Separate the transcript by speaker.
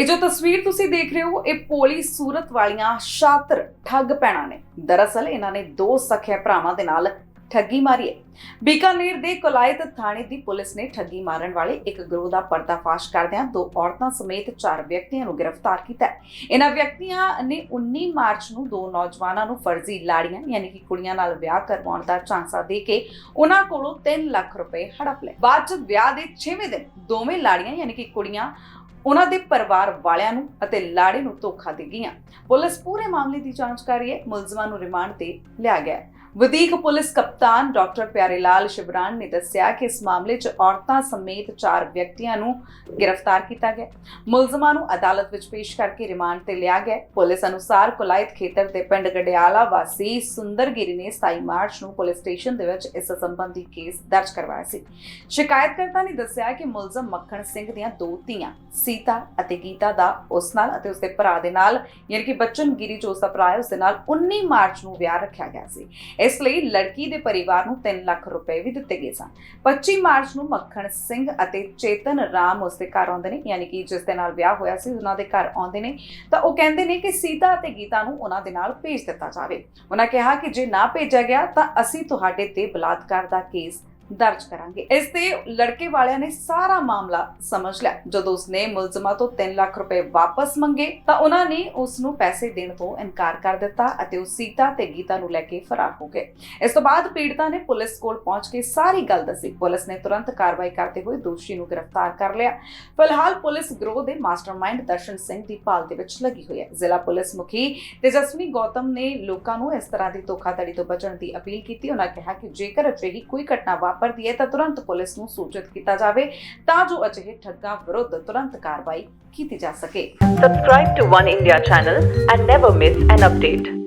Speaker 1: ਇਹ ਜੋ ਤਸਵੀਰ ਤੁਸੀਂ ਦੇਖ ਰਹੇ ਹੋ, ਇਹ ਪੋਲੀ ਸੂਰਤ ਵਾਲੀਆਂ ਸ਼ਾਤਰ ਠੱਗ ਪੈਣਾ ਨੇ। ਦਰਅਸਲ ਇਹਨਾਂ ਨੇ ਦੋ ਸਖਿਆ ਭਰਾਵਾਂ ਦੇ ਨਾਲ ਠੱਗੀ ਮਾਰੀ ਹੈ। ਬੀਕਾਨੇਰ ਦੇ ਕੋਲਾਇਤ ਥਾਣੇ ਦੀ ਪੁਲਿਸ ਨੇ ਠੱਗੀ ਮਾਰਨ ਵਾਲੇ ਇੱਕ ਗਰੋਹ ਦਾ ਪਰਦਾਫਾਸ਼ ਕਰਦਿਆਂ ਦੋ ਔਰਤਾਂ ਸਮੇਤ ਚਾਰ ਵਿਅਕਤੀਆਂ ਨੂੰ ਗ੍ਰਿਫਤਾਰ ਕੀਤਾ ਹੈ। ਇਹਨਾਂ ਵਿਅਕਤੀਆਂ ਨੇ 19 ਮਾਰਚ ਨੂੰ ਦੋ ਨੌਜਵਾਨਾਂ ਨੂੰ ਫਰਜ਼ੀ ਲਾੜੀਆਂ, ਯਾਨੀ ਕਿ ਕੁੜੀਆਂ ਨਾਲ ਵਿਆਹ ਕਰਵਾਉਣ ਦਾ ਝਾਂਸਾ ਦੇ ਕੇ ਉਹਨਾਂ ਕੋਲੋਂ 3 ਲੱਖ ਰੁਪਏ ਹੜਪ ਲਏ। ਬਾਅਦ ਚ ਵਿਆਹ ਦੇ 6ਵੇਂ ਦਿਨ ਦੋਵੇਂ ਲਾੜੀਆਂ, ਯਾਨੀ ਕਿ ਕੁੜੀਆਂ ਉਹਨਾਂ ਦੇ ਪਰਿਵਾਰ ਵਾਲਿਆਂ ਨੂੰ ਅਤੇ ਲਾੜੇ ਨੂੰ ਧੋਖਾ ਦੇ ਗਈਆਂ। ਪੁਲਿਸ ਪੂਰੇ ਮਾਮਲੇ ਦੀ ਜਾਂਚ ਕਰ ਰਹੀ ਹੈ। ਮੁਲਜ਼ਮਾਂ ਨੂੰ ਰਿਮਾਂਡ ਤੇ ਲਿਆ ਗਿਆ ਹੈ। ਵਧੀਕ ਪੁਲਿਸ ਕਪਤਾਨ ਡਾਕਟਰ ਪਿਆਰੇਲਾਲ ਸ਼ਿਵਰਾਨ ਨੇ ਦੱਸਿਆ ਕਿ ਇਸ ਮਾਮਲੇ 'ਚ ਔਰਤਾਂ ਸਮੇਤ ਚਾਰ ਵਿਅਕਤੀਆਂ ਨੂੰ ਗ੍ਰਿਫਤਾਰ ਕੀਤਾ ਗਿਆ। ਮੁਲਜ਼ਮਾਂ ਨੂੰ ਅਦਾਲਤ ਵਿੱਚ ਪੇਸ਼ ਕਰਕੇ ਰਿਮਾਂਡ ਤੇ ਲਿਆ ਗਿਆ। ਪੁਲਿਸ ਅਨੁਸਾਰ ਕੁਲਾਇਤ ਖੇਤਰ ਦੇ ਪਿੰਡ ਗੜਿਆਲਾ ਵਾਸੀ ਸੁੰਦਰਗਿਰੀ ਨੇ 27 ਮਾਰਚ ਨੂੰ ਪੁਲਿਸ ਸਟੇਸ਼ਨ ਦੇ ਵਿੱਚ ਇਸ ਸੰਬੰਧੀ ਕੇਸ ਦਰਜ ਕਰਵਾਇਆ ਸੀ। ਸ਼ਿਕਾਇਤਕਰਤਾ ਨੇ ਦੱਸਿਆ ਕਿ ਮੁਲਜ਼ਮ ਮੱਖਣ ਸਿੰਘ ਦੀਆਂ ਦੋ ਧੀਆਂ, ਸੀਤਾ ਅਤੇ ਗੀਤਾ ਦਾ ਉਸ ਨਾਲ ਅਤੇ ਉਸਦੇ ਭਰਾ ਦੇ ਨਾਲ, ਯਾਨੀ ਕਿ ਬੱਚਨ ਗਿਰੀ ਜੋ ਉਸਦਾ ਭਰਾ ਹੈ ਉਸ ਦੇ ਨਾਲ 19 ਮਾਰਚ ਨੂੰ ਵਿਆਹ ਰੱਖਿਆ ਗਿਆ ਸੀ। ਇਸ ਲਈ ਲੜਕੀ ਦੇ ਪਰਿਵਾਰ ਨੂੰ 3 ਲੱਖ ਰੁਪਏ ਵੀ ਦਿੱਤੇ ਗਏ ਸਨ। 25 ਮਾਰਚ ਨੂੰ ਮੱਖਣ ਸਿੰਘ ਅਤੇ ਚੇਤਨ ਰਾਮ ਉਸ ਦੇ ਘਰ ਆਉਂਦੇ ਨੇ, ਯਾਨੀ ਕਿ ਜਿਸ ਦੇ ਨਾਲ ਵਿਆਹ ਹੋਇਆ ਸੀ, ਉਹਨਾਂ ਦੇ ਘਰ ਆਉਂਦੇ ਨੇ। ਤਾਂ ਉਹ ਕਹਿੰਦੇ ਨੇ ਕਿ ਸੀਤਾ ਅਤੇ ਗੀਤਾ ਨੂੰ ਉਹਨਾਂ ਦੇ ਨਾਲ ਭੇਜ ਦਿੱਤਾ ਜਾਵੇ। ਉਹਨਾਂ ਕਿਹਾ ਕਿ ਜੇ ਨਾ ਭੇਜਿਆ ਗਿਆ ਤਾਂ ਅਸੀਂ ਤੁਹਾਡੇ ਤੇ ਬਲਾਤਕਾਰ ਦਾ ਕੇਸ ਦਰਜ ਕਰਾਂਗੇ। ਇਸ ਤੇ ਲੜਕੇ ਵਾਲਿਆਂ ਨੇ ਸਾਰਾ ਮਾਮਲਾ ਸਮਝ ਲਿਆ। ਜਦੋਂ ਉਸਨੇ ਮੁਲਜ਼ਮਾਂ ਤੋਂ 3 ਲੱਖ ਰੁਪਏ ਵਾਪਸ ਮੰਗੇ, ਤਾਂ ਉਹਨਾਂ ਨੇ ਉਸ ਨੂੰ ਪੈਸੇ ਦੇਣ ਤੋਂ ਇਨਕਾਰ ਕਰ ਦਿੱਤਾ ਅਤੇ ਉਹ ਸੀਤਾ ਤੇ ਗੀਤਾ ਨੂੰ ਲੈ ਕੇ ਫਰਾਰ ਹੋ ਗਏ। ਇਸ ਤੋਂ ਬਾਅਦ ਪੀੜਤਾ ਨੇ ਪੁਲਿਸ ਕੋਲ ਪਹੁੰਚ ਕੇ ਸਾਰੀ ਗੱਲ ਦੱਸੀ। ਪੁਲਿਸ ਨੇ ਤੁਰੰਤ ਕਾਰਵਾਈ ਕਰਦੇ ਹੋਏ ਦੋਸ਼ੀ ਨੂੰ ਗ੍ਰਿਫਤਾਰ ਕਰ ਲਿਆ। ਫਿਲਹਾਲ ਪੁਲਿਸ ਗਰੋਹ ਦੇ ਮਾਸਟਰਮਾਈਂਡ ਦਰਸ਼ਨ ਸਿੰਘ ਦੀ ਭਾਲ ਦੇ ਵਿੱਚ ਲੱਗੀ ਹੋਈ ਹੈ। ਜ਼ਿਲ੍ਹਾ ਪੁਲਿਸ ਮੁਖੀ ਤੇਜਸਵੀ ਗੌਤਮ ਨੇ ਲੋਕਾਂ ਨੂੰ ਇਸ ਤਰ੍ਹਾਂ ਦੀ ਧੋਖਾਧੜੀ ਤੋਂ ਬਚਣ ਦੀ ਅਪੀਲ ਕੀਤੀ। ਉਹਨਾਂ ਕਿਹਾ ਕਿ ਜੇਕਰ ਅਜਿਹੀ ਕੋਈ ਘਟਨਾ ਵਾਪਰਦੀ ਹੈ ਤਾਂ ਤੁਰੰਤ ਪੁਲਿਸ ਨੂੰ ਸੂਚਿਤ ਕੀਤਾ ਜਾਵੇ ਤਾਂ ਜੋ ਅਜਿਹੇ ਠੱਗਾਂ ਵਿਰੁੱਧ ਤੁਰੰਤ ਕਾਰਵਾਈ ਕੀਤੀ ਜਾ ਸਕੇ
Speaker 2: subscribe to one India channel and never miss an update